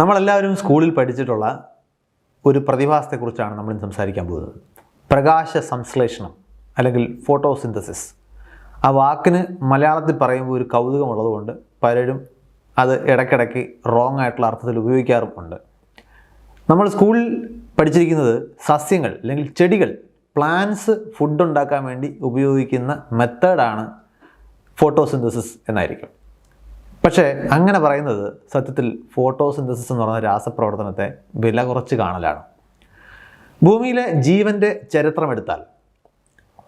നമ്മളെല്ലാവരും സ്കൂളിൽ പഠിച്ചിട്ടുള്ള ഒരു പ്രതിഭാസത്തെക്കുറിച്ചാണ് നമ്മൾ സംസാരിക്കാൻ പോകുന്നത്. പ്രകാശ സംശ്ലേഷണം അല്ലെങ്കിൽ ഫോട്ടോസിന്തസിസ്. ആ വാക്കിന് മലയാളത്തിൽ പറയുമ്പോൾ ഒരു കൗതുകമുള്ളതുകൊണ്ട് പലരും അത് ഇടയ്ക്കിടയ്ക്ക് റോങ് ആയിട്ടുള്ള അർത്ഥത്തിൽ ഉപയോഗിക്കാറുമുണ്ട് നമ്മൾ സ്കൂളിൽ പഠിച്ചിരിക്കുന്നത് സസ്യങ്ങൾ അല്ലെങ്കിൽ ചെടികൾ പ്ലാന്റ്സ് ഫുഡ് ഉണ്ടാക്കാൻ വേണ്ടി ഉപയോഗിക്കുന്ന മെത്തേഡാണ് ഫോട്ടോസിന്തസിസ് എന്നായിരിക്കും. പക്ഷേ അങ്ങനെ പറയുന്നത് സത്യത്തിൽ ഫോട്ടോസിന്തസിസ് എന്ന് പറയുന്ന രാസപ്രവർത്തനത്തെ വില കുറച്ച് കാണലാണ്. ഭൂമിയിലെ ജീവന്റെ ചരിത്രമെടുത്താൽ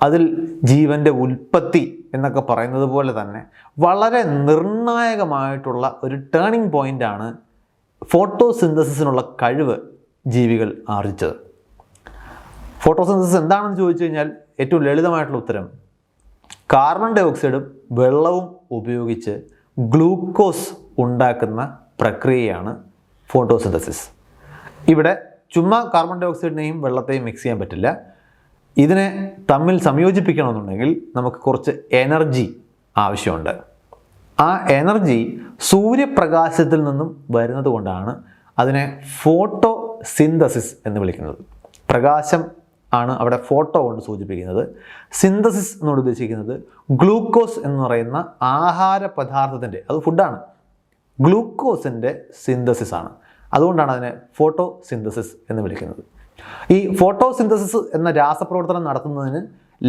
അതിൽ ജീവന്റെ ഉൽപ്പത്തി എന്നൊക്കെ പറയുന്നത് പോലെ തന്നെ വളരെ നിർണായകമായിട്ടുള്ള ഒരു ടേണിംഗ് പോയിന്റാണ് ഫോട്ടോസിന്തസിസിനുള്ള കഴിവ് ജീവികൾ ആർജിച്ചത്. ഫോട്ടോസിന്തസിസ് എന്താണെന്ന് ചോദിച്ചു കഴിഞ്ഞാൽ ഏറ്റവും ലളിതമായിട്ടുള്ള ഉത്തരം കാർബൺ ഡൈ ഓക്സൈഡും വെള്ളവും ഉപയോഗിച്ച് ഗ്ലൂക്കോസ് ഉണ്ടാക്കുന്ന പ്രക്രിയയാണ് ഫോട്ടോസിന്തസിസ്. ഇവിടെ ചുമ്മാ കാർബൺ ഡൈ ഓക്സൈഡിനെയും വെള്ളത്തെയും മിക്സ് ചെയ്യാൻ പറ്റില്ല. ഇതിനെ തമ്മിൽ സംയോജിപ്പിക്കണമെന്നുണ്ടെങ്കിൽ നമുക്ക് കുറച്ച് എനർജി ആവശ്യമുണ്ട്. ആ എനർജി സൂര്യപ്രകാശത്തിൽ നിന്നും വരുന്നത് കൊണ്ടാണ് അതിനെ ഫോട്ടോ സിന്തസിസ് എന്ന് വിളിക്കുന്നത്. പ്രകാശം ആണ് അവിടെ ഫോട്ടോ കൊണ്ട് സൂചിപ്പിക്കുന്നത്. സിന്തസിസ് എന്നോട് ഉദ്ദേശിക്കുന്നത് ഗ്ലൂക്കോസ് എന്ന് പറയുന്ന ആഹാര പദാർത്ഥത്തിന്റെ അത് ഫുഡാണ് ഗ്ലൂക്കോസിന്റെ സിന്തസിസ് ആണ്. അതുകൊണ്ടാണ് അതിനെ ഫോട്ടോ സിന്തസിസ് എന്ന് വിളിക്കുന്നത്. ഈ ഫോട്ടോ സിന്തസിസ് എന്ന രാസപ്രവർത്തനം നടത്തുന്നതിന്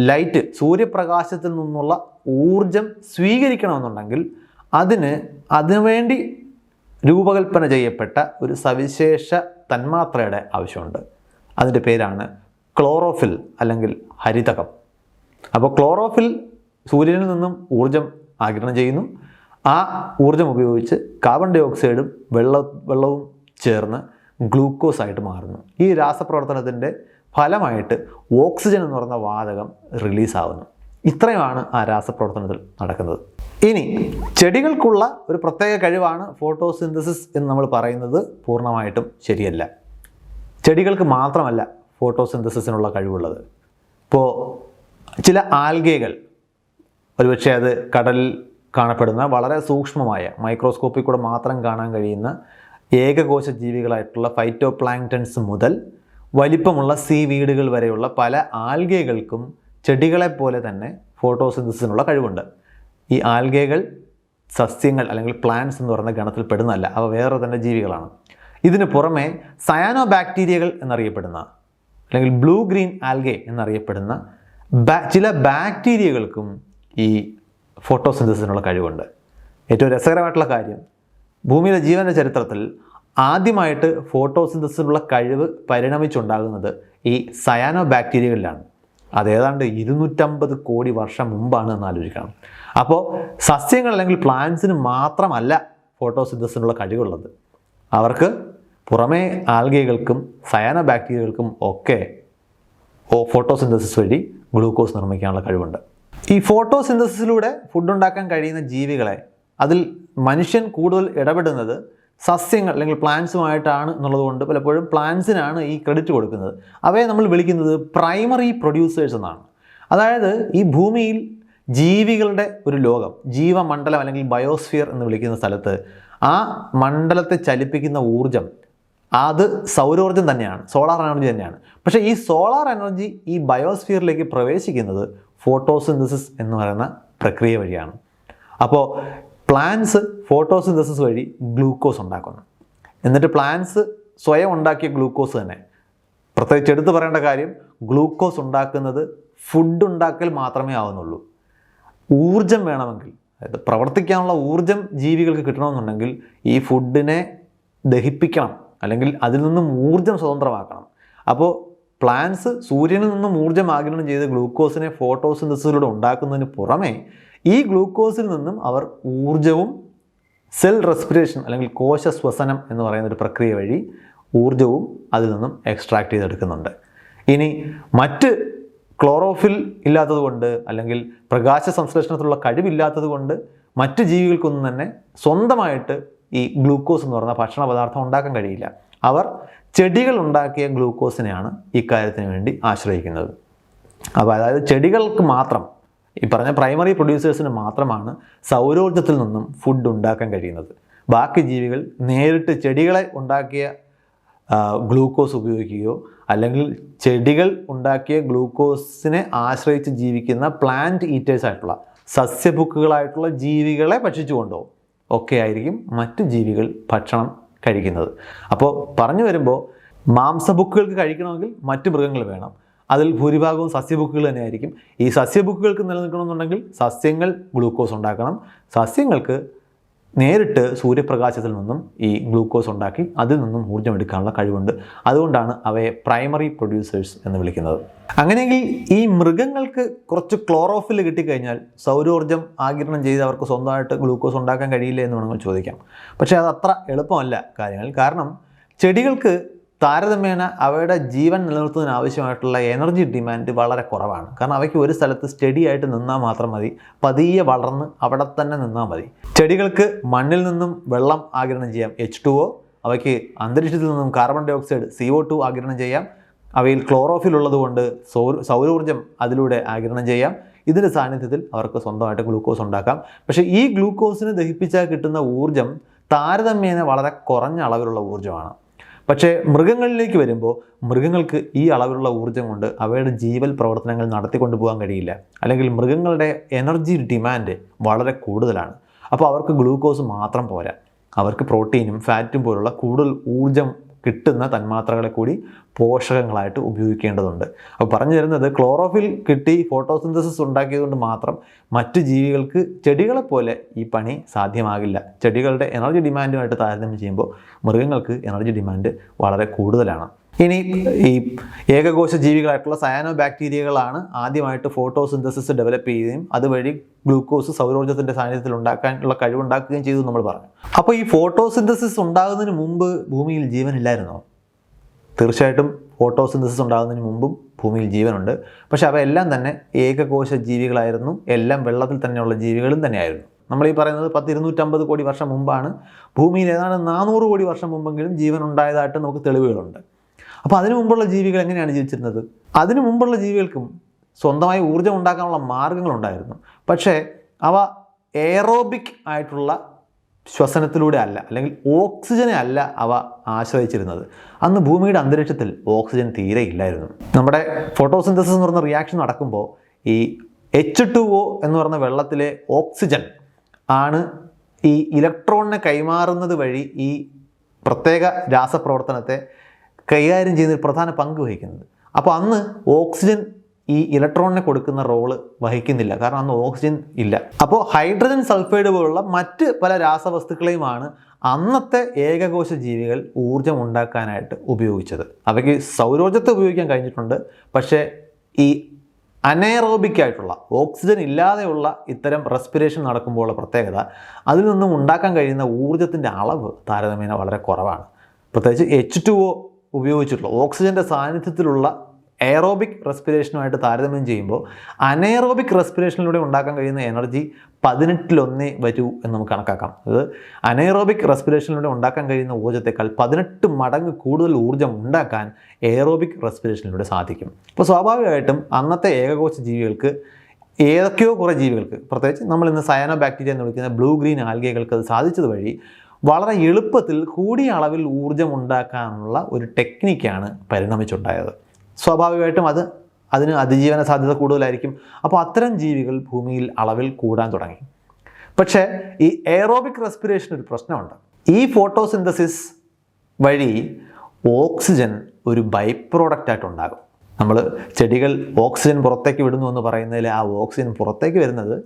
ലൈറ്റ് സൂര്യപ്രകാശത്തിൽ നിന്നുള്ള ഊർജം സ്വീകരിക്കണമെന്നുണ്ടെങ്കിൽ അതിന് അതിനുവേണ്ടി രൂപകൽപ്പന ചെയ്യപ്പെട്ട ഒരു സവിശേഷ തന്മാത്രയുടെ ആവശ്യമുണ്ട്. അതിന്റെ പേരാണ് ക്ലോറോഫിൽ അല്ലെങ്കിൽ ഹരിതകം. അപ്പോൾ ക്ലോറോഫിൽ സൂര്യനിൽ നിന്നും ഊർജം ആഗിരണം ചെയ്യുന്നു. ആ ഊർജം ഉപയോഗിച്ച് കാർബൺ ഡൈ ഓക്സൈഡും വെള്ള വെള്ളവും ചേർന്ന് ഗ്ലൂക്കോസ് ആയിട്ട് മാറുന്നു. ഈ രാസപ്രവർത്തനത്തിന്റെ ഫലമായിട്ട് ഓക്സിജൻ എന്ന് പറയുന്ന വാതകം റിലീസാവുന്നു ഇത്രയുമാണ് ആ രാസപ്രവർത്തനത്തിൽ നടക്കുന്നത്. ഇനി ചെടികൾക്കുള്ള ഒരു പ്രത്യേക കഴിവാണ് ഫോട്ടോസിന്തസിസ് എന്ന് നമ്മൾ പറയുന്നത് പൂർണമായിട്ടും ശരിയല്ല. ചെടികൾക്ക് മാത്രമല്ല ഫോട്ടോസിന്തസിസിനുള്ള കഴിവുള്ളത്. ഇപ്പോൾ ചില ആൽഗകൾ ഒരുപക്ഷെ അത് കടലിൽ കാണപ്പെടുന്ന വളരെ സൂക്ഷ്മമായ മൈക്രോസ്കോപ്പിൽ കൂടെ മാത്രം കാണാൻ കഴിയുന്ന ഏകകോശ ജീവികളായിട്ടുള്ള ഫൈറ്റോ പ്ലാങ്ടൺസ് മുതൽ വലിപ്പമുള്ള സീ വീടുകൾ വരെയുള്ള പല ആൽഗേകൾക്കും ചെടികളെ പോലെ തന്നെ ഫോട്ടോസിന്തസിസിനുള്ള കഴിവുണ്ട്. ഈ ആൽഗകൾ സസ്യങ്ങൾ അല്ലെങ്കിൽ പ്ലാന്റ്സ് എന്ന് പറയുന്ന ഗണത്തിൽ പെടുന്നതല്ല അവ വേറെ തന്നെ ജീവികളാണ്. ഇതിന് പുറമെ സയാനോ ബാക്ടീരിയകൾ എന്നറിയപ്പെടുന്ന അല്ലെങ്കിൽ ബ്ലൂ ഗ്രീൻ ആൽഗെ എന്നറിയപ്പെടുന്ന ചില ബാക്ടീരിയകൾക്കും ഈ ഫോട്ടോസിന്തസിനുള്ള കഴിവുണ്ട്. ഏറ്റവും രസകരമായിട്ടുള്ള കാര്യം ഭൂമിയിലെ ജീവന്റെ ചരിത്രത്തിൽ ആദ്യമായിട്ട് ഫോട്ടോസിന്തസിനുള്ള കഴിവ് പരിണമിച്ചുണ്ടാകുന്നത് ഈ സയാനോ ബാക്ടീരിയകളിലാണ് അത് ഏതാണ്ട് ഇരുന്നൂറ്റമ്പത് കോടി വർഷം മുമ്പാണ് എന്ന് ആലോചിക്കണം. അപ്പോൾ സസ്യങ്ങൾ അല്ലെങ്കിൽ പ്ലാന്റ്സിന് മാത്രമല്ല ഫോട്ടോസിന്തസിനുള്ള കഴിവുള്ളത്. അവർക്ക് പുറമേ ആൽഗകൾക്കും സയാന ബാക്ടീരിയകൾക്കും ഒക്കെ ഫോട്ടോസിന്തസിസ് വഴി ഗ്ലൂക്കോസ് നിർമ്മിക്കാനുള്ള കഴിവുണ്ട്. ഈ ഫോട്ടോസിന്തസിസിലൂടെ ഫുഡ് ഉണ്ടാക്കാൻ കഴിയുന്ന ജീവികളെ അതിൽ മനുഷ്യൻ കൂടുതൽ ഇടപെടുന്നത് സസ്യങ്ങൾ അല്ലെങ്കിൽ പ്ലാന്റ്സുമായിട്ടാണ് എന്നുള്ളതുകൊണ്ട് പലപ്പോഴും പ്ലാന്റ്സിനാണ് ഈ ക്രെഡിറ്റ് കൊടുക്കുന്നത്. അവയെ നമ്മൾ വിളിക്കുന്നത് പ്രൈമറി പ്രൊഡ്യൂസേഴ്സ് എന്നാണ്. അതായത് ഈ ഭൂമിയിൽ ജീവികളുടെ ഒരു ലോകം ജീവമണ്ഡലം അല്ലെങ്കിൽ ബയോസ്ഫിയർ എന്ന് വിളിക്കുന്ന സ്ഥലത്ത് ആ മണ്ഡലത്തെ ചലിപ്പിക്കുന്ന ഊർജം അത് സൗരോർജം തന്നെയാണ് സോളാർ എനർജി തന്നെയാണ്. പക്ഷേ ഈ സോളാർ എനർജി ഈ ബയോസ്ഫിയറിലേക്ക് പ്രവേശിക്കുന്നത് ഫോട്ടോസിന്തസിസ് എന്ന് പറയുന്ന പ്രക്രിയ വഴിയാണ്. അപ്പോൾ പ്ലാന്റ്സ് ഫോട്ടോസിന്തസിസ് വഴി ഗ്ലൂക്കോസ് ഉണ്ടാക്കുന്നു. എന്നിട്ട് പ്ലാന്റ്സ് സ്വയം ഉണ്ടാക്കിയ ഗ്ലൂക്കോസ് തന്നെ. പ്രത്യേകിച്ച് എടുത്തു പറയേണ്ട കാര്യം ഗ്ലൂക്കോസ് ഉണ്ടാക്കുന്നത് ഫുഡ് ഉണ്ടാക്കൽ മാത്രമേ ആവുന്നുള്ളൂ. ഊർജം വേണമെങ്കിൽ അതായത് പ്രവർത്തിക്കാനുള്ള ഊർജം ജീവികൾക്ക് കിട്ടണമെന്നുണ്ടെങ്കിൽ ഈ ഫുഡിനെ ദഹിപ്പിക്കണം. അല്ലെങ്കിൽ അതിൽ നിന്നും ഊർജം സ്വതന്ത്രമാക്കണം. അപ്പോൾ പ്ലാന്റ്സ് സൂര്യനിൽ നിന്നും ഊർജം ആഗിരണം ചെയ്ത് ഗ്ലൂക്കോസിനെ ഫോട്ടോസിന്തസിലൂടെ ഉണ്ടാക്കുന്നതിന് പുറമെ ഈ ഗ്ലൂക്കോസിൽ നിന്നും അവർ ഊർജവും സെൽ റെസ്പിറേഷൻ അല്ലെങ്കിൽ കോശ ശ്വസനം എന്ന് പറയുന്ന ഒരു പ്രക്രിയ വഴി ഊർജവും അതിൽ നിന്നും എക്സ്ട്രാക്ട് ചെയ്തെടുക്കുന്നുണ്ട്. ഇനി മറ്റ് ക്ലോറോഫിൽ ഇല്ലാത്തതുകൊണ്ട് അല്ലെങ്കിൽ പ്രകാശ സംശ്ലേഷണത്തിലുള്ള കഴിവില്ലാത്തത് കൊണ്ട് മറ്റ് ജീവികൾക്കൊന്നും തന്നെ സ്വന്തമായിട്ട് ഈ ഗ്ലൂക്കോസ് എന്ന് പറയുന്ന ഭക്ഷണ പദാർത്ഥം ഉണ്ടാക്കാൻ കഴിയില്ല. അവർ ചെടികൾ ഉണ്ടാക്കിയ ഗ്ലൂക്കോസിനെയാണ് ഇക്കാര്യത്തിന് വേണ്ടി ആശ്രയിക്കുന്നത്. അപ്പോൾ അതായത് ചെടികൾക്ക് മാത്രം ഈ പറഞ്ഞ പ്രൈമറി പ്രൊഡ്യൂസേഴ്സിന് മാത്രമാണ് സൗരോർജത്തിൽ നിന്നും ഫുഡ് ഉണ്ടാക്കാൻ കഴിയുന്നത്. ബാക്കി ജീവികൾ നേരിട്ട് ചെടികളെ ഉണ്ടാക്കിയ ഗ്ലൂക്കോസ് ഉപയോഗിക്കുകയോ അല്ലെങ്കിൽ ചെടികൾ ഉണ്ടാക്കിയ ഗ്ലൂക്കോസിനെ ആശ്രയിച്ച് ജീവിക്കുന്ന പ്ലാന്റ് ഈറ്റേഴ്സ് ആയിട്ടുള്ള സസ്യഭുക്കുകളായിട്ടുള്ള ജീവികളെ ഭക്ഷിച്ചുകൊണ്ടോ ഒക്കെ ആയിരിക്കും മറ്റു ജീവികൾ ഭക്ഷണം കഴിക്കുന്നത്. അപ്പോൾ പറഞ്ഞു വരുമ്പോൾ മാംസബുക്കുകൾക്ക് കഴിക്കണമെങ്കിൽ മറ്റു മൃഗങ്ങൾ വേണം. അതിൽ ഭൂരിഭാഗവും സസ്യബുക്കുകൾ തന്നെയായിരിക്കും. ഈ സസ്യബുക്കുകൾക്ക് നിലനിൽക്കണമെന്നുണ്ടെങ്കിൽ സസ്യങ്ങൾ ഗ്ലൂക്കോസ് ഉണ്ടാക്കണം. സസ്യങ്ങൾക്ക് നേരിട്ട് സൂര്യപ്രകാശത്തിൽ നിന്നും ഈ ഗ്ലൂക്കോസ് ഉണ്ടാക്കി അതിൽ നിന്നും ഊർജം എടുക്കാനുള്ള കഴിവുണ്ട്. അതുകൊണ്ടാണ് അവയെ പ്രൈമറി പ്രൊഡ്യൂസേഴ്സ് എന്ന് വിളിക്കുന്നത്. അങ്ങനെയെങ്കിൽ ഈ മൃഗങ്ങൾക്ക് കുറച്ച് ക്ലോറോഫിൽ കിട്ടിക്കഴിഞ്ഞാൽ സൗരോർജം ആകിരണം ചെയ്ത് അവർക്ക് സ്വന്തമായിട്ട് ഗ്ലൂക്കോസ് ഉണ്ടാക്കാൻ കഴിയില്ല എന്ന് വേണമെങ്കിൽ ചോദിക്കാം. പക്ഷേ അത് അത്ര എളുപ്പമല്ല കാര്യങ്ങൾ. കാരണം ചെടികൾക്ക് താരതമ്യേന അവയുടെ ജീവൻ നിലനിർത്തുന്നതിന് ആവശ്യമായിട്ടുള്ള എനർജി ഡിമാൻഡ് വളരെ കുറവാണ്. കാരണം അവയ്ക്ക് ഒരു സ്ഥലത്ത് സ്റ്റഡി ആയിട്ട് നിന്നാൽ മാത്രം മതി. പതിയെ വളർന്ന് അവിടെ തന്നെ നിന്നാൽ മതി. ചെടികൾക്ക് മണ്ണിൽ നിന്നും വെള്ളം ആഗിരണം ചെയ്യാം. എച്ച് അവയ്ക്ക് അന്തരീക്ഷത്തിൽ നിന്നും കാർബൺ ഡൈ ഓക്സൈഡ് സി ആഗിരണം ചെയ്യാം. അവയിൽ ക്ലോറോഫിൽ ഉള്ളതുകൊണ്ട് സൗര സൗരോർജം അതിലൂടെ ആഗിരണം ചെയ്യാം. ഇതിന്റെ സാന്നിധ്യത്തിൽ അവർക്ക് സ്വന്തമായിട്ട് ഗ്ലൂക്കോസ് ഉണ്ടാക്കാം. പക്ഷേ ഈ ഗ്ലൂക്കോസിന് ദഹിപ്പിച്ചാൽ കിട്ടുന്ന ഊർജം താരതമ്യേന വളരെ കുറഞ്ഞ അളവിലുള്ള ഊർജമാണ്. പക്ഷേ മൃഗങ്ങളിലേക്ക് വരുമ്പോൾ മൃഗങ്ങൾക്ക് ഈ അളവിലുള്ള ഊർജം കൊണ്ട് അവയുടെ ജീവൽ പ്രവർത്തനങ്ങൾ നടത്തിക്കൊണ്ട് പോകാൻ കഴിയില്ല. അല്ലെങ്കിൽ മൃഗങ്ങളുടെ എനർജി ഡിമാൻഡ് വളരെ കൂടുതലാണ്. അപ്പോൾ അവർക്ക് ഗ്ലൂക്കോസ് മാത്രം പോരാ. അവർക്ക് പ്രോട്ടീനും ഫാറ്റും പോലുള്ള കൂടുതൽ ഊർജം കിട്ടുന്ന തന്മാത്രകളെ കൂടി പോഷകങ്ങളായിട്ട് ഉപയോഗിക്കേണ്ടതുണ്ട്. അപ്പോൾ പറഞ്ഞു തരുന്നത് ക്ലോറോഫിൽ കിട്ടി ഫോട്ടോസിന്തസിസ് ഉണ്ടാക്കിയതുകൊണ്ട് മാത്രം മറ്റ് ജീവികൾക്ക് ചെടികളെപ്പോലെ ഈ പണി സാധ്യമാകില്ല. ചെടികളുടെ എനർജി ഡിമാൻഡുമായിട്ട് താരതമ്യം ചെയ്യുമ്പോൾ മൃഗങ്ങൾക്ക് എനർജി ഡിമാൻഡ് വളരെ കൂടുതലാണ്. ഇനി ഈ ഏകകോശ ജീവികളായിട്ടുള്ള സയാനോ ബാക്ടീരിയകളാണ് ആദ്യമായിട്ട് ഫോട്ടോസിന്തസിസ് ഡെവലപ്പ് ചെയ്യുകയും അതുവഴി ഗ്ലൂക്കോസ് സൗരോർജത്തിന്റെ സാന്നിധ്യത്തിൽ ഉണ്ടാക്കാനുള്ള കഴിവുണ്ടാക്കുകയും ചെയ്തു നമ്മൾ പറഞ്ഞു. അപ്പോൾ ഈ ഫോട്ടോസിന്തസിസ് ഉണ്ടാകുന്നതിന് മുമ്പ് ഭൂമിയിൽ ജീവനില്ലായിരുന്നോ? തീർച്ചയായിട്ടും ഫോട്ടോസിന്തസിസ് ഉണ്ടാകുന്നതിന് മുമ്പും ഭൂമിയിൽ ജീവനുണ്ട്. പക്ഷേ അവയെല്ലാം തന്നെ ഏകകോശ ജീവികളായിരുന്നു എല്ലാം വെള്ളത്തിൽ തന്നെയുള്ള ജീവികളും തന്നെയായിരുന്നു. നമ്മൾ ഈ പറയുന്നത് പത്ത് ഇരുന്നൂറ്റമ്പത് കോടി വർഷം മുമ്പാണ്. ഭൂമിയിൽ ഏതാണ്ട് നാനൂറ് കോടി വർഷം മുമ്പെങ്കിലും ജീവൻ ഉണ്ടായതായിട്ട് നമുക്ക് തെളിവുകളുണ്ട്. അപ്പോൾ അതിനു മുമ്പുള്ള ജീവികൾ എങ്ങനെയാണ് ജീവിച്ചിരുന്നത്? അതിനു മുമ്പുള്ള ജീവികൾക്കും സ്വന്തമായി ഊർജം ഉണ്ടാക്കാനുള്ള മാർഗങ്ങളുണ്ടായിരുന്നു. പക്ഷേ അവ എയറോബിക് ആയിട്ടുള്ള ശ്വസനത്തിലൂടെ അല്ല അല്ലെങ്കിൽ ഓക്സിജനെ അല്ല അവ ആശ്രയിച്ചിരുന്നത്. അന്ന് ഭൂമിയുടെ അന്തരീക്ഷത്തിൽ ഓക്സിജൻ തീരെ ഇല്ലായിരുന്നു. നമ്മുടെ ഫോട്ടോസിന്തസിസ് എന്ന് പറയുന്ന റിയാക്ഷൻ നടക്കുമ്പോൾ ഈ എച്ച് ടു ഒ എന്ന് പറയുന്ന വെള്ളത്തിലെ ഓക്സിജൻ ആണ് ഈ ഇലക്ട്രോണിനെ കൈമാറുന്നത് വഴി ഈ പ്രത്യേക രാസപ്രവർത്തനത്തെ കൈകാര്യം ചെയ്യുന്നതിൽ പ്രധാന പങ്ക് വഹിക്കുന്നത്. അപ്പോൾ അന്ന് ഓക്സിജൻ ഈ ഇലക്ട്രോണിനെ കൊടുക്കുന്ന റോൾ വഹിക്കുന്നില്ല. കാരണം അന്ന് ഓക്സിജൻ ഇല്ല. അപ്പോൾ ഹൈഡ്രജൻ സൾഫൈഡ് പോലുള്ള മറ്റ് പല രാസവസ്തുക്കളെയുമാണ് അന്നത്തെ ഏകകോശ ജീവികൾ ഊർജം ഉണ്ടാക്കാനായിട്ട് ഉപയോഗിച്ചത്. അവയ്ക്ക് സൗരോർജത്തെ ഉപയോഗിക്കാൻ കഴിഞ്ഞിട്ടുണ്ട്. പക്ഷേ ഈ അനേറോബിക് ആയിട്ടുള്ള ഓക്സിജൻ ഇല്ലാതെയുള്ള ഇത്തരം റെസ്പിറേഷൻ നടക്കുമ്പോഴുള്ള പ്രത്യേകത അതിൽ നിന്നും ഉണ്ടാക്കാൻ കഴിയുന്ന ഊർജത്തിന്റെ അളവ് താരതമ്യേന വളരെ കുറവാണ്. പ്രത്യേകിച്ച് എച്ച് ടു ഒ ഉപയോഗിച്ചിട്ടുള്ള ഓക്സിജന്റെ സാന്നിധ്യത്തിലുള്ള എയറോബിക് റെസ്പിറേഷനുമായിട്ട് താരതമ്യം ചെയ്യുമ്പോൾ അനേറോബിക് റെസ്പിറേഷനിലൂടെ ഉണ്ടാക്കാൻ കഴിയുന്ന എനർജി പതിനെട്ടിലൊന്നേ വരൂ എന്ന് നമുക്ക് കണക്കാക്കാം. അത് അനേറോബിക് റെസ്പിറേഷനിലൂടെ ഉണ്ടാക്കാൻ കഴിയുന്ന ഊർജത്തെക്കാൾ പതിനെട്ട് മടങ്ങ് കൂടുതൽ ഊർജം ഉണ്ടാക്കാൻ എയറോബിക് റെസ്പിറേഷനിലൂടെ സാധിക്കും. അപ്പോൾ സ്വാഭാവികമായിട്ടും അന്നത്തെ ഏകകോശ ജീവികൾക്ക് ഏതൊക്കെയോ കുറേ ജീവികൾക്ക് പ്രത്യേകിച്ച് നമ്മൾ ഇന്ന് സയാനോ ബാക്ടീരിയ എന്ന് വിളിക്കുന്ന ബ്ലൂ ഗ്രീൻ ആൽഗകൾക്ക് അത് സാധിച്ചത് വഴി വളരെ എളുപ്പത്തിൽ കൂടിയ അളവിൽ ഊർജം ഉണ്ടാക്കാനുള്ള ഒരു ടെക്നിക്കാണ് പരിണമിച്ചുണ്ടായത്. സ്വാഭാവികമായിട്ടും അത് അതിന് അതിജീവന സാധ്യത കൂടുതലായിരിക്കും. അപ്പോൾ അത്തരം ജീവികൾ ഭൂമിയിൽ അളവിൽ കൂടാൻ തുടങ്ങി. പക്ഷേ ഈ എയറോബിക് റെസ്പിറേഷൻ ഒരു പ്രശ്നമുണ്ട്. ഈ ഫോട്ടോസിന്തസിസ് വഴി ഓക്സിജൻ ഒരു ബൈ പ്രോഡക്റ്റായിട്ട് ആയിട്ടുണ്ടാകും നമ്മൾ ചെടികൾ ഓക്സിജൻ പുറത്തേക്ക് വിടുന്നു എന്ന് പറയുന്നതിൽ ആ ഓക്സിജൻ പുറത്തേക്ക് വരുന്നത്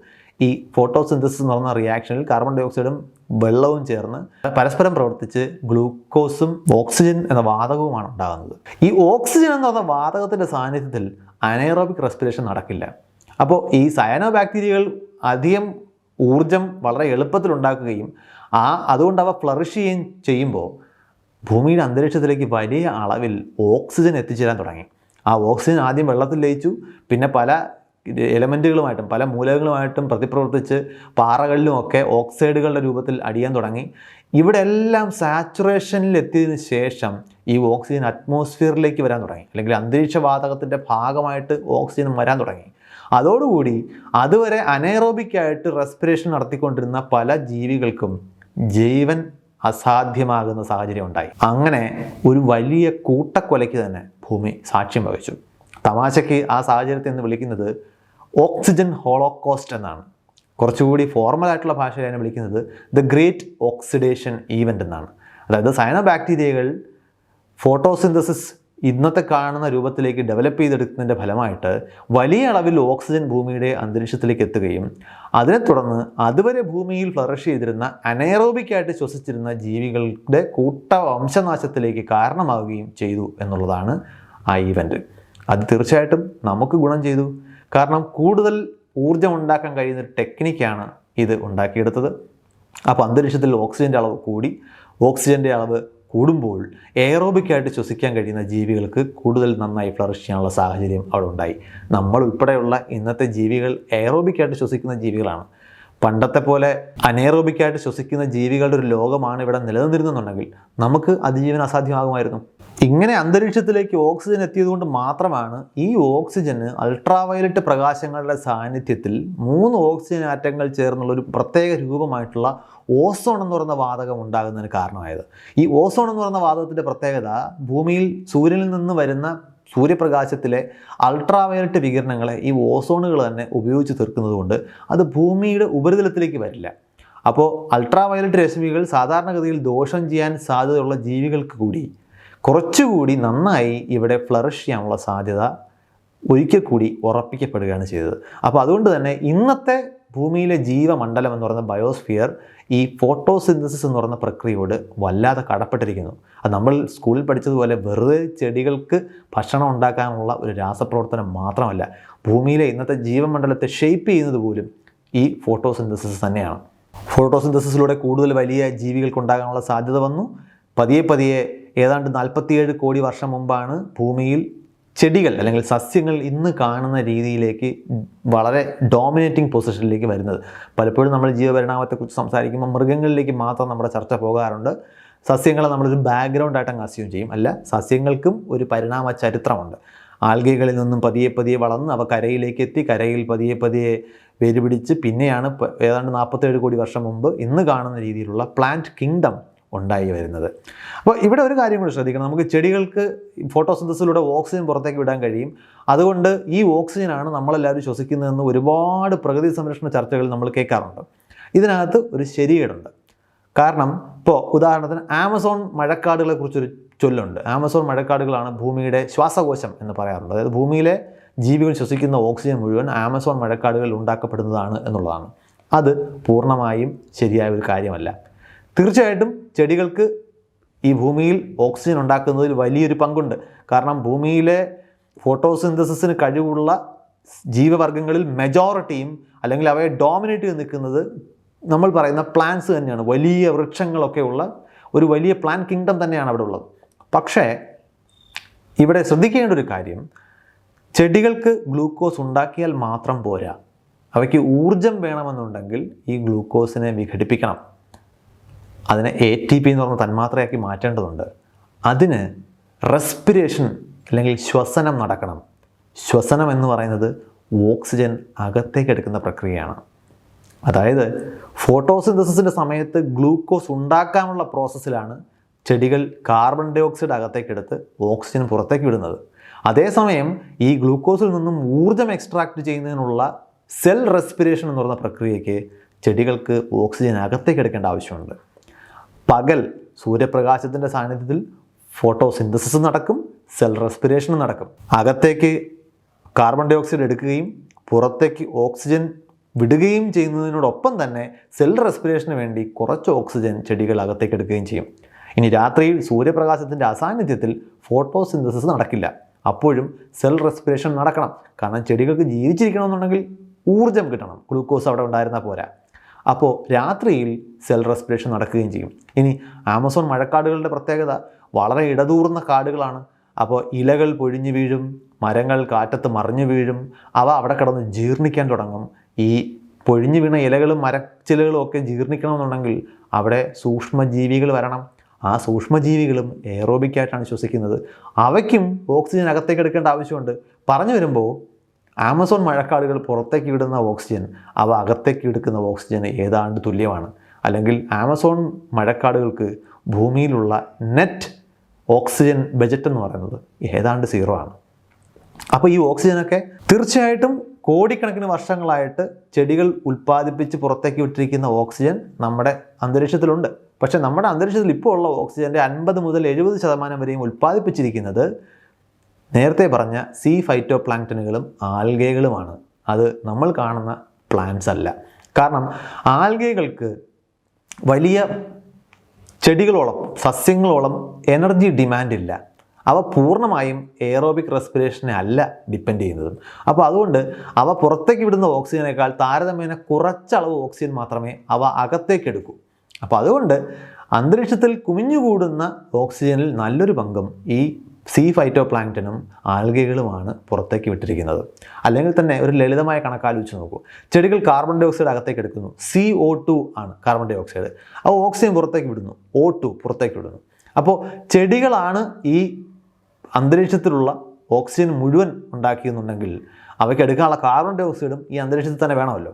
ഈ ഫോട്ടോസിന്തസിസ് എന്ന് പറയുന്ന റിയാക്ഷനിൽ കാർബൺ ഡൈ ഓക്സൈഡും വെള്ളവും ചേർന്ന് പരസ്പരം പ്രവർത്തിച്ച് ഗ്ലൂക്കോസും ഓക്സിജൻ എന്ന വാതകവുമാണ് ഉണ്ടാകുന്നത്. ഈ ഓക്സിജൻ എന്ന് പറഞ്ഞ വാതകത്തിന്റെ സാന്നിധ്യത്തിൽ അനൈറോബിക് റെസ്പിറേഷൻ നടക്കില്ല. അപ്പോൾ ഈ സയനോ ബാക്ടീരിയകൾ അധികം ഊർജം വളരെ എളുപ്പത്തിൽ ഉണ്ടാക്കുകയും ആ അതുകൊണ്ട് അവ ഫ്ലറിഷ് ചെയ്യുകയും ചെയ്യുമ്പോൾ ഭൂമിയുടെ അന്തരീക്ഷത്തിലേക്ക് വലിയ അളവിൽ ഓക്സിജൻ എത്തിച്ചേരാൻ തുടങ്ങി. ആ ഓക്സിജൻ ആദ്യം വെള്ളത്തിൽ ലയിച്ചു പിന്നെ പല എലമെന്റുകളുമായിട്ടും പല മൂലകങ്ങളുമായിട്ടും പ്രതിപ്രവർത്തിച്ച് പാറകളിലുമൊക്കെ ഓക്സൈഡുകളുടെ രൂപത്തിൽ അടിയാൻ തുടങ്ങി. ഇവിടെ എല്ലാം സാച്ചുറേഷനിൽ എത്തിയതിനു ശേഷം ഈ ഓക്സിജൻ അറ്റ്മോസ്ഫിയറിലേക്ക് വരാൻ തുടങ്ങി. അല്ലെങ്കിൽ അന്തരീക്ഷ വാതകത്തിന്റെ ഭാഗമായിട്ട് ഓക്സിജൻ വരാൻ തുടങ്ങി. അതോടുകൂടി അതുവരെ അനേറോബിക്കായിട്ട് റെസ്പിറേഷൻ നടത്തിക്കൊണ്ടിരുന്ന പല ജീവികൾക്കും ജീവൻ അസാധ്യമാകുന്ന സാഹചര്യം ഉണ്ടായി. അങ്ങനെ ഒരു വലിയ കൂട്ടക്കൊലയ്ക്ക് തന്നെ ഭൂമി സാക്ഷ്യം വഹിച്ചു. തമാശയ്ക്ക് ആ സാഹചര്യത്തെ എന്ന് വിളിക്കുന്നത് ഓക്സിജൻ ഹോളോകോസ്റ്റ് എന്നാണ്. കുറച്ചുകൂടി ഫോർമൽ ആയിട്ടുള്ള ഭാഷയിൽ അതിനെ വിളിക്കുന്നത് ദ ഗ്രേറ്റ് ഓക്സിഡേഷൻ ഈവന്റ് എന്നാണ്. അതായത് സയനോ ബാക്ടീരിയകൾ ഫോട്ടോസിന്തസിസ് ഇന്നത്തെ കാണുന്ന രൂപത്തിലേക്ക് ഡെവലപ്പ് ചെയ്തെടുക്കുന്നതിന്റെ ഫലമായിട്ട് വലിയ അളവിൽ ഓക്സിജൻ ഭൂമിയുടെ അന്തരീക്ഷത്തിലേക്ക് എത്തുകയും അതിനെ തുടർന്ന് അതുവരെ ഭൂമിയിൽ ഫ്ലറിഷ് ചെയ്തിരുന്ന അനേറോബിക്കായിട്ട് ശ്വസിച്ചിരുന്ന ജീവികളുടെ കൂട്ട വംശനാശത്തിലേക്ക് കാരണമാവുകയും ചെയ്തു എന്നുള്ളതാണ് ആ ഈവന്റ് അത് തീർച്ചയായിട്ടും നമുക്ക് ഗുണം ചെയ്തു. കാരണം കൂടുതൽ ഊർജം ഉണ്ടാക്കാൻ കഴിയുന്ന ഒരു ടെക്നിക്കാണ് ഇത് ഉണ്ടാക്കിയെടുത്തത്. അപ്പോൾ അന്തരീക്ഷത്തിൽ ഓക്സിജന്റെ അളവ് കൂടി. ഓക്സിജന്റെ അളവ് കൂടുമ്പോൾ എയറോബിക്കായിട്ട് ശ്വസിക്കാൻ കഴിയുന്ന ജീവികൾക്ക് കൂടുതൽ നന്നായി ഫ്ലറിഷ് ചെയ്യാനുള്ള സാഹചര്യം അവിടെ ഉണ്ടായി. നമ്മൾ ഉൾപ്പെടെയുള്ള ഇന്നത്തെ ജീവികൾ എയറോബിക്കായിട്ട് ശ്വസിക്കുന്ന ജീവികളാണ്. പണ്ടത്തെ പോലെ അനേറോബിക്കായിട്ട് ശ്വസിക്കുന്ന ജീവികളുടെ ഒരു ലോകമാണ് ഇവിടെ നിലനിന്നിരുന്നുണ്ടെങ്കിൽ നമുക്ക് അതിജീവൻ അസാധ്യമാകുമായിരുന്നു. ഇങ്ങനെ അന്തരീക്ഷത്തിലേക്ക് ഓക്സിജൻ എത്തിയതുകൊണ്ട് മാത്രമാണ് ഈ ഓക്സിജന് അൾട്രാവയലറ്റ് പ്രകാശങ്ങളുടെ സാന്നിധ്യത്തിൽ മൂന്ന് ഓക്സിജൻ ആറ്റങ്ങൾ ചേർന്നുള്ള ഒരു പ്രത്യേക രൂപമായിട്ടുള്ള ഓസോൺ എന്ന് പറയുന്ന വാതകം ഉണ്ടാകുന്നതിന് കാരണമായത്. ഈ ഓസോൺ എന്ന് പറയുന്ന വാതകത്തിന്റെ പ്രത്യേകത ഭൂമിയിൽ സൂര്യനിൽ നിന്ന് വരുന്ന സൂര്യപ്രകാശത്തിലെ അൾട്രാവയലറ്റ് വികിരണങ്ങളെ ഈ ഓസോണുകൾ തന്നെ ഉപയോഗിച്ച് തീർക്കുന്നത് കൊണ്ട് അത് ഭൂമിയുടെ ഉപരിതലത്തിലേക്ക് വരില്ല. അപ്പോൾ അൾട്രാവയലറ്റ് രശ്മികൾ സാധാരണഗതിയിൽ ദോഷം ചെയ്യാൻ സാധ്യതയുള്ള ജീവികൾക്ക് കൂടി കുറച്ചുകൂടി നന്നായി ഇവിടെ ഫ്ലറിഷ് ചെയ്യാനുള്ള സാധ്യത ഒരിക്കൽ കൂടി ഉറപ്പിക്കപ്പെടുകയാണ് ചെയ്തത്. അപ്പോൾ അതുകൊണ്ട് തന്നെ ഇന്നത്തെ ഭൂമിയിലെ ജീവമണ്ഡലം എന്ന് പറയുന്ന ബയോസ്ഫിയർ ഈ ഫോട്ടോസിന്തസിസ് എന്ന് പറയുന്ന പ്രക്രിയയോട് വല്ലാതെ കടപ്പെട്ടിരിക്കുന്നു. അത് നമ്മൾ സ്കൂളിൽ പഠിച്ചതുപോലെ വെറുതെ ചെടികൾക്ക് ഭക്ഷണം ഉണ്ടാക്കാനുള്ള ഒരു രാസപ്രവർത്തനം മാത്രമല്ല ഭൂമിയിലെ ഇന്നത്തെ ജീവമണ്ഡലത്തെ ഷെയ്പ്പ് ചെയ്യുന്നത് പോലും ഈ ഫോട്ടോസിന്തസിസ് തന്നെയാണ്. ഫോട്ടോസിന്തസിസിലൂടെ കൂടുതൽ വലിയ ജീവികൾക്ക് ഉണ്ടാകാനുള്ള സാധ്യത വന്നു. പതിയെ പതിയെ ഏതാണ്ട് നാൽപ്പത്തിയേഴ് കോടി വർഷം മുമ്പാണ് ഭൂമിയിൽ ചെടികൾ അല്ലെങ്കിൽ സസ്യങ്ങൾ ഇന്ന് കാണുന്ന രീതിയിലേക്ക് വളരെ ഡോമിനേറ്റിംഗ് പൊസിഷനിലേക്ക് വരുന്നത്. പലപ്പോഴും നമ്മൾ ജീവപരിണാമത്തെക്കുറിച്ച് സംസാരിക്കുമ്പോൾ മൃഗങ്ങളിലേക്ക് മാത്രം നമ്മുടെ ചർച്ച പോകാറുണ്ട്. സസ്യങ്ങളെ നമ്മളൊരു ബാക്ക്ഗ്രൗണ്ട് ആയിട്ട് അങ്ങ് അസ്യൂം ചെയ്യും. അല്ല സസ്യങ്ങൾക്കും ഒരു പരിണാമ ചരിത്രമുണ്ട്. ആൽഗകളിൽ നിന്നും പതിയെ പതിയെ വളർന്ന് അവ കരയിലേക്ക് എത്തി കരയിൽ പതിയെ പതിയെ വേര് പിടിച്ച് പിന്നെയാണ് ഏതാണ്ട് നാൽപ്പത്തേഴ് കോടി വർഷം മുമ്പ് ഇന്ന് കാണുന്ന രീതിയിലുള്ള പ്ലാന്റ് കിങ്ഡം ഉണ്ടായി വരുന്നത്. അപ്പോൾ ഇവിടെ ഒരു കാര്യം കൂടി ശ്രദ്ധിക്കണം. നമുക്ക് ചെടികൾക്ക് ഫോട്ടോസിന്തസിലൂടെ ഓക്സിജൻ പുറത്തേക്ക് വിടാൻ കഴിയും. അതുകൊണ്ട് ഈ ഓക്സിജനാണ് നമ്മളെല്ലാവരും ശ്വസിക്കുന്നതെന്ന് ഒരുപാട് പ്രകൃതി സംരക്ഷണ ചർച്ചകൾ നമ്മൾ കേൾക്കാറുണ്ട്. ഇതിനകത്ത് ഒരു ശരിയേടുണ്ട് കാരണം ഇപ്പോൾ ഉദാഹരണത്തിന് ആമസോൺ മഴക്കാടുകളെ കുറിച്ചൊരു ചൊല്ലുണ്ട്. ആമസോൺ മഴക്കാടുകളാണ് ഭൂമിയുടെ ശ്വാസകോശം എന്ന് പറയാറുണ്ട് അതായത് ഭൂമിയിലെ ജീവികൾ ശ്വസിക്കുന്ന ഓക്സിജൻ മുഴുവൻ ആമസോൺ മഴക്കാടുകളിൽ ഉണ്ടാക്കപ്പെടുന്നതാണ് എന്നുള്ളതാണ്. അത് പൂർണമായും ശരിയായ ഒരു കാര്യമല്ല. തീർച്ചയായിട്ടും ചെടികൾക്ക് ഈ ഭൂമിയിൽ ഓക്സിജൻ ഉണ്ടാക്കുന്നതിൽ വലിയൊരു പങ്കുണ്ട്. കാരണം ഭൂമിയിലെ ഫോട്ടോസിന്തസിന് കഴിവുള്ള ജീവവർഗങ്ങളിൽ മെജോറിറ്റിയും അല്ലെങ്കിൽ അവയെ ഡോമിനേറ്റ് ചെയ്ത് നിൽക്കുന്നത് നമ്മൾ പറയുന്ന പ്ലാന്റ്സ് തന്നെയാണ്. വലിയ വൃക്ഷങ്ങളൊക്കെ ഉള്ള ഒരു വലിയ പ്ലാൻ കിങ്ഡം തന്നെയാണ് അവിടെ ഉള്ളത്. പക്ഷേ ഇവിടെ ശ്രദ്ധിക്കേണ്ട ഒരു കാര്യം. ചെടികൾക്ക് ഗ്ലൂക്കോസ് ഉണ്ടാക്കിയാൽ മാത്രം പോരാ. അവയ്ക്ക് ഊർജം വേണമെന്നുണ്ടെങ്കിൽ ഈ ഗ്ലൂക്കോസിനെ വിഘടിപ്പിക്കണം. അതിനെ എ ടി പി എന്ന് പറഞ്ഞ തന്മാത്രയാക്കി മാറ്റേണ്ടതുണ്ട്. അതിന് റെസ്പിരേഷൻ അല്ലെങ്കിൽ ശ്വസനം നടക്കണം. ശ്വസനം എന്ന് പറയുന്നത് ഓക്സിജൻ അകത്തേക്ക് എടുക്കുന്ന പ്രക്രിയയാണ്. അതായത് ഫോട്ടോസിന്തസിന്റെ സമയത്ത് ഗ്ലൂക്കോസ് ഉണ്ടാക്കാനുള്ള പ്രോസസ്സിലാണ് ചെടികൾ കാർബൺ ഡൈ ഓക്സൈഡ് അകത്തേക്ക് എടുത്ത് ഓക്സിജൻ പുറത്തേക്ക് വിടുന്നത്. അതേസമയം ഈ ഗ്ലൂക്കോസിൽ നിന്നും ഊർജം എക്സ്ട്രാക്ട് ചെയ്യുന്നതിനുള്ള സെൽ റെസ്പിറേഷൻ എന്ന് പറയുന്ന പ്രക്രിയയ്ക്ക് ചെടികൾക്ക് ഓക്സിജൻ അകത്തേക്ക് എടുക്കേണ്ട ആവശ്യമുണ്ട്. പകൽ സൂര്യപ്രകാശത്തിന്റെ സാന്നിധ്യത്തിൽ ഫോട്ടോസിന്തസിസ് നടക്കും സെൽ റെസ്പിറേഷൻ നടക്കും. അകത്തേക്ക് കാർബൺ ഡൈ ഓക്സൈഡ് എടുക്കുകയും പുറത്തേക്ക് ഓക്സിജൻ വിടുകയും ചെയ്യുന്നതിനോടൊപ്പം തന്നെ സെൽ റെസ്പിറേഷന് വേണ്ടി കുറച്ച് ഓക്സിജൻ ചെടികൾ അകത്തേക്ക് എടുക്കുകയും ചെയ്യും. ഇനി രാത്രിയിൽ സൂര്യപ്രകാശത്തിന്റെ അസാന്നിധ്യത്തിൽ ഫോട്ടോസിന്തസിസ് നടക്കില്ല. അപ്പോഴും സെൽ റെസ്പിറേഷൻ നടക്കണം. കാരണം ചെടികൾക്ക് ജീവിച്ചിരിക്കണമെന്നുണ്ടെങ്കിൽ ഊർജം കിട്ടണം. ഗ്ലൂക്കോസ് അവിടെ ഉണ്ടായിരുന്ന പോരാ. അപ്പോൾ രാത്രിയിൽ സെൽ റെസ്പിറേഷൻ നടക്കുകയും ചെയ്യും. ഇനി ആമസോൺ മഴക്കാടുകളുടെ പ്രത്യേകത വളരെ ഇടതൂർന്ന കാടുകളാണ്. അപ്പോൾ ഇലകൾ പൊഴിഞ്ഞു വീഴും മരങ്ങൾ കാറ്റത്ത് മറിഞ്ഞു വീഴും അവ അവിടെ കിടന്ന് ജീർണിക്കാൻ തുടങ്ങും. ഈ പൊഴിഞ്ഞു വീണ ഇലകളും മരച്ചിലകളും ഒക്കെ ജീർണിക്കണമെന്നുണ്ടെങ്കിൽ അവിടെ സൂക്ഷ്മജീവികൾ വരണം. ആ സൂക്ഷ്മജീവികളും എയറോബിക്കായിട്ടാണ് ശ്വസിക്കുന്നത്. അവയ്ക്കും ഓക്സിജൻ അകത്തേക്ക് എടുക്കേണ്ട ആവശ്യമുണ്ട്. പറഞ്ഞു വരുമ്പോൾ ആമസോൺ മഴക്കാടുകൾ പുറത്തേക്ക് ഇടുന്ന ഓക്സിജൻ അവ അകത്തേക്ക് എടുക്കുന്ന ഓക്സിജന് ഏതാണ്ട് തുല്യമാണ്. അല്ലെങ്കിൽ ആമസോൺ മഴക്കാടുകൾക്ക് ഭൂമിയിലുള്ള നെറ്റ് ഓക്സിജൻ ബജറ്റ് എന്ന് പറയുന്നത് ഏതാണ്ട് സീറോ ആണ്. അപ്പോൾ ഈ ഓക്സിജനൊക്കെ തീർച്ചയായിട്ടും കോടിക്കണക്കിന് വർഷങ്ങളായിട്ട് ചെടികൾ ഉൽപ്പാദിപ്പിച്ച് പുറത്തേക്ക് വിട്ടിരിക്കുന്ന ഓക്സിജൻ നമ്മുടെ അന്തരീക്ഷത്തിലുണ്ട്. പക്ഷേ നമ്മുടെ അന്തരീക്ഷത്തിൽ ഇപ്പോൾ ഉള്ള ഓക്സിജന്റെ അൻപത് മുതൽ എഴുപത് ശതമാനം വരെയും ഉൽപ്പാദിപ്പിച്ചിരിക്കുന്നത് നേരത്തെ പറഞ്ഞ സീ ഫൈറ്റോ പ്ലാങ്ക്ടനുകളും ആൽഗകളുമാണ്. അത് നമ്മൾ കാണുന്ന പ്ലാന്റ്സ് അല്ല. കാരണം ആൽഗേകൾക്ക് വലിയ ചെടികളോളം സസ്യങ്ങളോളം എനർജി ഡിമാൻഡ് ഇല്ല. അവ പൂർണമായും എയറോബിക് റെസ്പിറേഷനെ അല്ല ഡിപ്പെൻഡ് ചെയ്യുന്നതും. അപ്പോൾ അതുകൊണ്ട് അവ പുറത്തേക്ക് വിടുന്ന ഓക്സിജനേക്കാൾ താരതമ്യേന കുറച്ചളവ് ഓക്സിജൻ മാത്രമേ അവ അകത്തേക്ക് എടുക്കൂ. അപ്പോൾ അതുകൊണ്ട് അന്തരീക്ഷത്തിൽ കുമിഞ്ഞുകൂടുന്ന ഓക്സിജനിൽ നല്ലൊരു പങ്കും ഈ സീ ഫൈറ്റോ പ്ലാങ്ടനും ആൽഗകളുമാണ് പുറത്തേക്ക് വിട്ടിരിക്കുന്നത്. അല്ലെങ്കിൽ തന്നെ ഒരു ലളിതമായ കണക്കാലോചിച്ച് നോക്കൂ. ചെടികൾ കാർബൺ ഡൈ ഓക്സൈഡ് അകത്തേക്ക് എടുക്കുന്നു. സി ഒ ടു ആണ് കാർബൺ ഡൈ ഓക്സൈഡ് ആ ഓക്സിജൻ പുറത്തേക്ക് വിടുന്നു. ഒ ടു പുറത്തേക്ക് വിടുന്നു. അപ്പോൾ ചെടികളാണ് ഈ അന്തരീക്ഷത്തിലുള്ള ഓക്സിജൻ മുഴുവൻ ഉണ്ടാക്കിയെന്നുണ്ടെങ്കിൽ അവയ്ക്ക് എടുക്കാനുള്ള കാർബൺ ഡൈ ഓക്സൈഡും ഈ അന്തരീക്ഷത്തിൽ തന്നെ വേണമല്ലോ.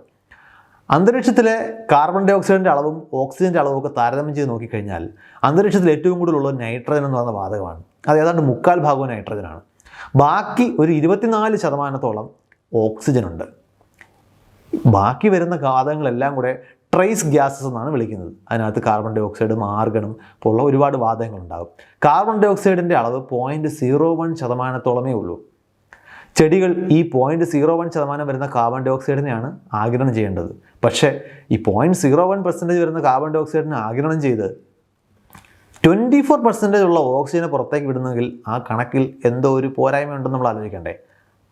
അന്തരീക്ഷത്തിലെ കാർബൺ ഡൈ ഓക്സൈഡിന്റെ അളവും ഓക്സിജന്റെ അളവും ഒക്കെ താരതമ്യം ചെയ്ത് നോക്കിക്കഴിഞ്ഞാൽ അന്തരീക്ഷത്തിൽ ഏറ്റവും കൂടുതലുള്ളത് നൈട്രജൻ എന്ന് പറയുന്ന വാതകമാണ്. അത് ഏതാണ്ട് മുക്കാൽ ഭാഗവും നൈട്രജനാണ് ബാക്കി ഒരു ഇരുപത്തിനാല് ശതമാനത്തോളം ഓക്സിജനുണ്ട് ബാക്കി വരുന്ന വാതകങ്ങളെല്ലാം കൂടെ ട്രേസ് ഗ്യാസസ് എന്നാണ് വിളിക്കുന്നത്. അതിനകത്ത് കാർബൺ ഡൈ ഓക്സൈഡും ആർഗണും പോലുള്ള ഒരുപാട് വാതകങ്ങളുണ്ടാകും കാർബൺ ഡൈ ഓക്സൈഡിന്റെ അളവ് പോയിന്റ് സീറോ വൺ ശതമാനത്തോളമേ ഉള്ളൂ. ചെടികൾ ഈ പോയിന്റ് സീറോ വൺ ശതമാനം വരുന്ന കാർബൺ ഡൈ ഓക്സൈഡിനെയാണ് ആഗിരണം ചെയ്യേണ്ടത്. പക്ഷേ ഈ പോയിന്റ് സീറോ വൺ പെർസെന്റേജ് വരുന്ന കാർബൺ ഡൈ ഓക്സൈഡിനെ ആഗിരണം ചെയ്ത് ട്വന്റി ഫോർ പെർസെന്റേജ് ഉള്ള ഓക്സിജനെ പുറത്തേക്ക് വിടുന്നെങ്കിൽ ആ കണക്കിൽ എന്തോ ഒരു പോരായ്മ ഉണ്ടെന്ന് നമ്മൾ ആലോചിക്കണ്ടേ.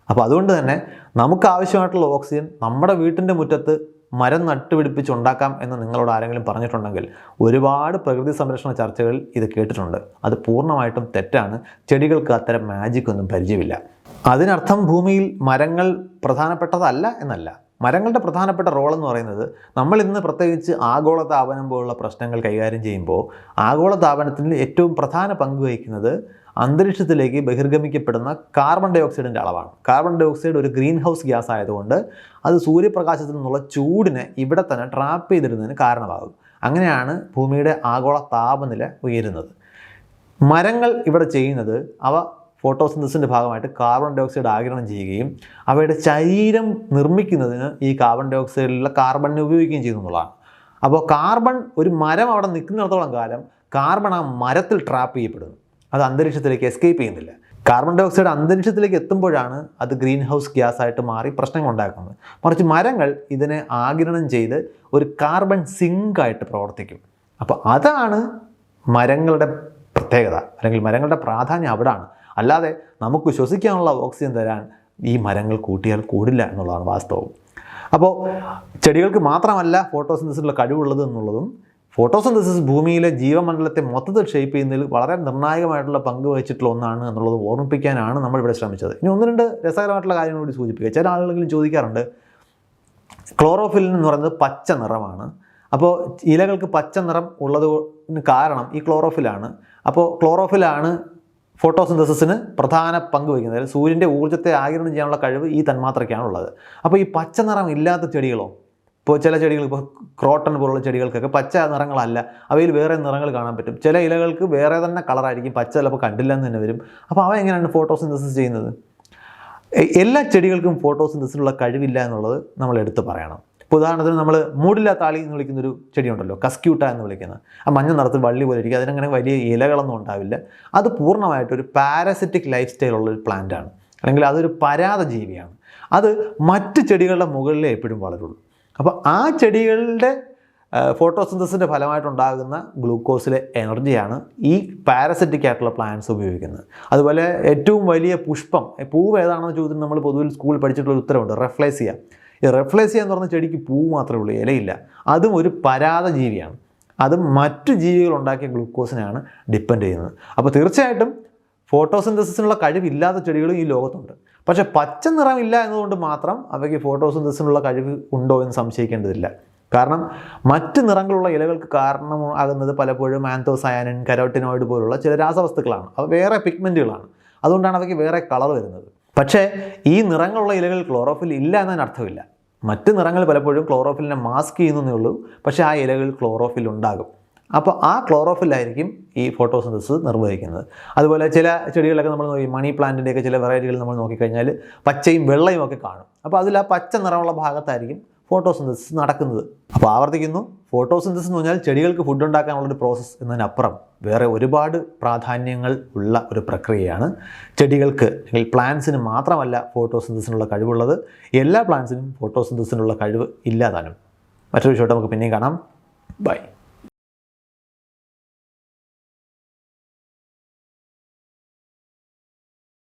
അപ്പോൾ അതുകൊണ്ട് തന്നെ നമുക്ക് ആവശ്യമായിട്ടുള്ള ഓക്സിജൻ നമ്മുടെ വീട്ടിന്റെ മുറ്റത്ത് മരം നട്ടുപിടിപ്പിച്ച് ഉണ്ടാക്കാം എന്ന് നിങ്ങളോട് ആരെങ്കിലും പറഞ്ഞിട്ടുണ്ടെങ്കിൽ ഒരുപാട് പ്രകൃതി സംരക്ഷണ ചർച്ചകളിൽ ഇത് കേട്ടിട്ടുണ്ട്. അത് പൂർണമായിട്ടും തെറ്റാണ്. ചെടികൾക്ക് അത്തരം മാജിക് ഒന്നും പരിചയമില്ല. അതിനർത്ഥം ഭൂമിയിൽ മരങ്ങൾ പ്രധാനപ്പെട്ടതല്ല എന്നല്ല. മരങ്ങളുടെ പ്രധാനപ്പെട്ട റോൾ എന്ന് പറയുന്നത് നമ്മൾ ഇന്ന് പ്രത്യേകിച്ച് ആഗോളതാപനം പോലുള്ള പ്രശ്നങ്ങൾ കൈകാര്യം ചെയ്യുമ്പോൾ ആഗോളതാപനത്തിന് ഏറ്റവും പ്രധാന പങ്ക് വഹിക്കുന്നത് അന്തരീക്ഷത്തിലേക്ക് ബഹിർഗമിക്കപ്പെടുന്ന കാർബൺ ഡൈ ഓക്സൈഡിന്റെ അളവാണ്. കാർബൺ ഡൈ ഓക്സൈഡ് ഒരു ഗ്രീൻ ഹൗസ് ഗ്യാസ് ആയതുകൊണ്ട് അത് സൂര്യപ്രകാശത്തിൽ നിന്നുള്ള ചൂടിനെ ഇവിടെ തന്നെ ട്രാപ്പ് ചെയ്തിരുന്നതിന് കാരണമാകും. അങ്ങനെയാണ് ഭൂമിയുടെ ആഗോള താപനില ഉയരുന്നത്. മരങ്ങൾ ഇവിടെ ചെയ്യുന്നത് അവ ഫോട്ടോസിന്തസിന്റെ ഭാഗമായിട്ട് കാർബൺ ഡൈ ഓക്സൈഡ് ആഗിരണം ചെയ്യുകയും അവയുടെ ശരീരം നിർമ്മിക്കുന്നതിന് ഈ കാർബൺ ഡൈ ഓക്സൈഡിലുള്ള കാർബണിനെ ഉപയോഗിക്കുകയും ചെയ്യുന്നു എന്നുള്ളതാണ്. അപ്പോൾ കാർബൺ ഒരു മരം അവിടെ നിൽക്കുന്നിടത്തോളം കാലം കാർബൺ ആ മരത്തിൽ ട്രാപ്പ് ചെയ്യപ്പെടുന്നു. അത് അന്തരീക്ഷത്തിലേക്ക് എസ്കേപ്പ് ചെയ്യുന്നില്ല. കാർബൺ ഡൈ ഓക്സൈഡ് അന്തരീക്ഷത്തിലേക്ക് എത്തുമ്പോഴാണ് അത് ഗ്രീൻ ഹൗസ് ഗ്യാസ് ആയിട്ട് മാറി പ്രശ്നങ്ങൾ ഉണ്ടാക്കുന്നത്. മറിച്ച് മരങ്ങൾ ഇതിനെ ആഗിരണം ചെയ്ത് ഒരു കാർബൺ സിങ്ക് ആയിട്ട് പ്രവർത്തിക്കും. അപ്പോൾ അതാണ് മരങ്ങളുടെ പ്രത്യേകത. അല്ലെങ്കിൽ മരങ്ങളുടെ പ്രാധാന്യം അവിടാണ്. അല്ലാതെ നമുക്ക് ശ്വസിക്കാനുള്ള ഓക്സിജൻ തരാൻ ഈ മരങ്ങൾ കൂട്ടിയാൽ കൂടില്ല എന്നുള്ളതാണ് വാസ്തവം. അപ്പോൾ ചെടികൾക്ക് മാത്രമല്ല ഫോട്ടോസിന്തസിലുള്ള കഴിവുള്ളത് എന്നുള്ളതും ഫോട്ടോസിന്തസിസ് ഭൂമിയിലെ ജീവമണ്ഡലത്തെ മൊത്തത്തിൽ ഷേപ്പ് ചെയ്യുന്നതിൽ വളരെ നിർണായകമായിട്ടുള്ള പങ്ക് വഹിച്ചിട്ടുള്ള ഒന്നാണ് എന്നുള്ളത് ഓർമ്മിപ്പിക്കാനാണ് നമ്മൾ ഇവിടെ ശ്രമിച്ചത്. ഇനി ഒന്ന് രണ്ട് രസകരമായിട്ടുള്ള കാര്യങ്ങൾ കൂടി സൂചിപ്പിക്കുക. ചില ആളുകളെങ്കിലും ചോദിക്കാറുണ്ട് ക്ലോറോഫിൽ എന്ന് പറയുന്നത് പച്ച നിറമാണ്. അപ്പോൾ ഇലകൾക്ക് പച്ച നിറം ഉള്ളത് കാരണം ഈ ക്ലോറോഫിലാണ്. അപ്പോൾ ക്ലോറോഫിലാണ് ഫോട്ടോസിന്തസിന് പ്രധാന പങ്ക് വഹിക്കുന്നത്. സൂര്യന്റെ ഊർജത്തെ ആകിരണം ചെയ്യാനുള്ള കഴിവ് ഈ തന്മാത്രയ്ക്കാണുള്ളത്. അപ്പോൾ ഈ പച്ച നിറം ഇല്ലാത്ത ചെടികളോ ഇപ്പോൾ ചില ചെടികൾ ഇപ്പോൾ ക്രോട്ടൺ പോലുള്ള ചെടികൾക്കൊക്കെ പച്ച നിറങ്ങളല്ല. അവയിൽ വേറെ നിറങ്ങൾ കാണാൻ പറ്റും. ചില ഇലകൾക്ക് വേറെ തന്നെ കളറായിരിക്കും. പച്ച ചിലപ്പോൾ കണ്ടില്ല എന്ന് തന്നെ വരും. അപ്പോൾ അവ എങ്ങനെയാണ് ഫോട്ടോസിന്തസിസ് ചെയ്യുന്നത്? എല്ലാ ചെടികൾക്കും ഫോട്ടോസിന്തസിനുള്ള കഴിവില്ല എന്നുള്ളത് നമ്മൾ എടുത്തു പറയണം. ഇപ്പോൾ ഉദാഹരണത്തിന് നമ്മൾ മൂടില്ലാത്താളി എന്ന് വിളിക്കുന്നൊരു ചെടിയുണ്ടല്ലോ കസ്ക്യൂട്ട എന്ന് വിളിക്കുന്നത്. ആ മഞ്ഞ നിറത്തിൽ വള്ളി പോലെ ഇരിക്കും. അതിനങ്ങനെ വലിയ ഇലകളൊന്നും ഉണ്ടാവില്ല. അത് പൂർണമായിട്ടൊരു പാരസിറ്റിക് ലൈഫ് സ്റ്റൈലുള്ള ഒരു പ്ലാന്റ് ആണ് അല്ലെങ്കിൽ അതൊരു പരാത ജീവിയാണ് അത് മറ്റ് ചെടികളുടെ മുകളിലേ എപ്പോഴും വളരുള്ളൂ. അപ്പോൾ ആ ചെടികളുടെ ഫോട്ടോസിന്തസിന്റെ ഫലമായിട്ടുണ്ടാകുന്ന ഗ്ലൂക്കോസിലെ എനർജിയാണ് ഈ പാരസെറ്റിക് ആയിട്ടുള്ള പ്ലാന്റ്സ് ഉപയോഗിക്കുന്നത്. അതുപോലെ ഏറ്റവും വലിയ പുഷ്പം പൂവ് ഏതാണെന്ന് ചോദിച്ചാൽ നമ്മൾ പൊതുവിൽ സ്കൂളിൽ പഠിച്ചിട്ടുള്ള ഉത്തരവുണ്ട് റെഫ്ലേസിയ. ഈ റെഫ്ലേസിയ എന്ന് പറഞ്ഞ ചെടിക്ക് പൂവ് മാത്രമേ ഉള്ളൂ ഇലയില്ല. അതും ഒരു പരാത ജീവിയാണ്. അത് മറ്റു ജീവികൾ ഉണ്ടാക്കിയ ഗ്ലൂക്കോസിനെയാണ് ഡിപ്പെൻഡ് ചെയ്യുന്നത്. അപ്പോൾ തീർച്ചയായിട്ടും ഫോട്ടോസിന്തസിനുള്ള കഴിവില്ലാത്ത ചെടികളും ഈ ലോകത്തുണ്ട്. പക്ഷേ പച്ച നിറമില്ല എന്നതുകൊണ്ട് മാത്രം അവയ്ക്ക് ഫോട്ടോസിന്തസിനുള്ള കഴിവ് ഉണ്ടോ എന്ന് സംശയിക്കേണ്ടതില്ല. കാരണം മറ്റ് നിറങ്ങളുള്ള ഇലകൾക്ക് കാരണമാകുന്നത് പലപ്പോഴും ആന്തോസയാനിൻ കരോട്ടിനോയിഡ് പോലുള്ള ചില രാസവസ്തുക്കളാണ്. അവ വേറെ പിഗ്മെന്റുകളാണ് അതുകൊണ്ടാണ് അവയ്ക്ക് വേറെ കളർ വരുന്നത്. പക്ഷേ ഈ നിറങ്ങളുള്ള ഇലകൾ ക്ലോറോഫിൽ ഇല്ല എന്നതിന് അർത്ഥമില്ല. മറ്റ് നിറങ്ങൾ പലപ്പോഴും ക്ലോറോഫിലിനെ മാസ്ക് ചെയ്യുന്നേ ഉള്ളൂ. പക്ഷേ ആ ഇലകൾ ക്ലോറോഫിൽ ഉണ്ടാകും. അപ്പോൾ ആ ക്ലോറോഫിലായിരിക്കും ഈ ഫോട്ടോസിന്തസിസ് നിർവഹിക്കുന്നത്. അതുപോലെ ചില ചെടികളൊക്കെ നമ്മൾ നോക്കി മണി പ്ലാന്റിന്റെയൊക്കെ ചില വെറൈറ്റികൾ നമ്മൾ നോക്കിക്കഴിഞ്ഞാൽ പച്ചയും വെള്ളയും ഒക്കെ കാണും. അപ്പോൾ അതിൽ ആ പച്ച നിറമുള്ള ഭാഗത്തായിരിക്കും ഫോട്ടോസിന്തസിസ് നടക്കുന്നത്. അപ്പോൾ ആവർത്തിക്കുന്നു. ഫോട്ടോസിന്തസിസ് എന്ന് പറഞ്ഞാൽ ചെടികൾക്ക് ഫുഡ് ഉണ്ടാക്കാനുള്ളൊരു പ്രോസസ്സ് എന്നതിനപ്പുറം വേറെ ഒരുപാട് പ്രാധാന്യങ്ങൾ ഉള്ള ഒരു പ്രക്രിയയാണ് ചെടികൾക്ക് അല്ലെങ്കിൽ പ്ലാന്റ്സിന് മാത്രമല്ല ഫോട്ടോസിന്തസിനുള്ള കഴിവുള്ളത്. എല്ലാ പ്ലാന്റ്സിനും ഫോട്ടോസിന്തസിനുള്ള കഴിവ് ഇല്ലാതാനും. മറ്റൊരു ഷോട്ട് നമുക്ക് പിന്നെയും കാണാം. ബൈ